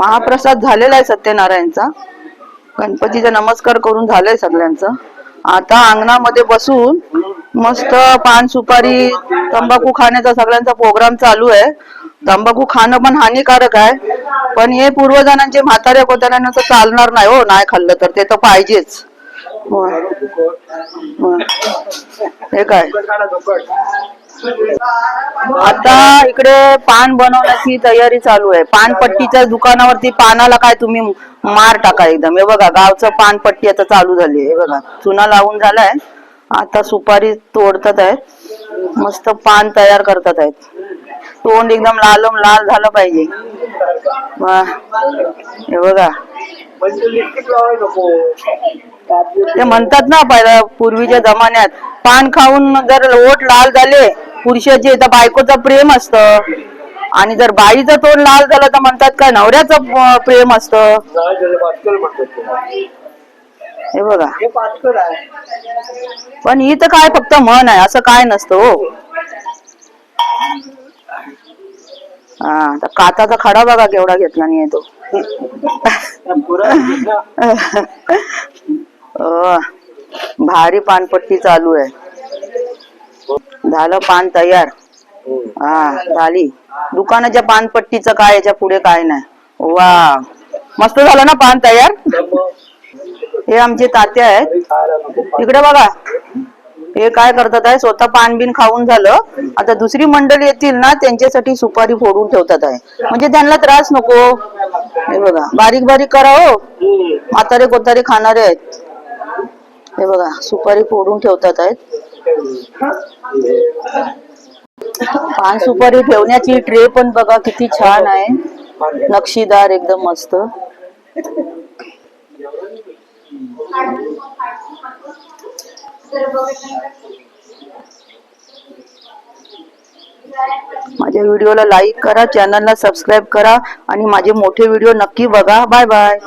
महाप्रसाद झालेला आहे सत्यनारायणचा. गणपतीचा नमस्कार करून झालंय सगळ्यांचं. आता अंगणामध्ये बसून मस्त पान सुपारी तंबाखू खाण्याचा सगळ्यांचा प्रोग्राम चालू आहे. तंबाखू खाणं पण हानिकारक आहे. पण हे पूर्वजणांचे म्हाताऱ्या कोताऱ्यांना तर चालणार नाही हो नाही खाल्लं तर. ते तर पाहिजेच. हे काय? आता इकडे पान बनवण्याची तयारी चालू आहे. पानपट्टीच्या दुकानावरती पानाला काय तुम्ही मार टाका एकदम. हे बघा गावचं पानपट्टी आता चालू झाली हे बघा चुना लावून झालाय. आता सुपारी तोडतात आहेत. मस्त पान तयार करतात आहेत. तोंड एकदम लाल लाल झालं पाहिजे. हे बघा. ते म्हणतात ना पहिला पूर्वीच्या जमान्यात पान खाऊन जर ओठ लाल झाले पुरुषाचे तर बायकोचं प्रेम असतं. आणि जर बाईचं तोंड लाल झालं तर म्हणतात का नवऱ्याचं प्रेम असतं. हे बघा. पण ही तर काय फक्त मन आहे असं काय नसतं हो. हा तर काताचा खडा बघा केवढा घेतला नाही तो. भारी पानपट्टी चालू आहे. झालं पान तयार. हा. झाली. दुकानाच्या पानपट्टीचं काय याच्यापुढे काय नाही. वा मस्त झालं ना पान तयार? हे आमचे तात्या आहेत. तिकडे बघा. हे काय करतात आहे स्वतः पान बिन खाऊन झालं. आता दुसरी मंडळी येतील ना त्यांच्यासाठी सुपारी फोडून ठेवतात आहे. म्हणजे त्यांना त्रास नको. हे बघा. बारीक बारीक करा हो. म्हातारे कोतारे खाणारे आहेत. हे बघा सुपारी फोडून ठेवतात आहेत. पान सुपारी ठेवण्याची ट्रे पण बघा किती छान आहे. नक्षीदार एकदम मस्त. माझ्या व्हिडिओला लाईक करा चॅनलला सबस्क्राईब करा आणि माझे मोठे व्हिडिओ नक्की बघा. Bye bye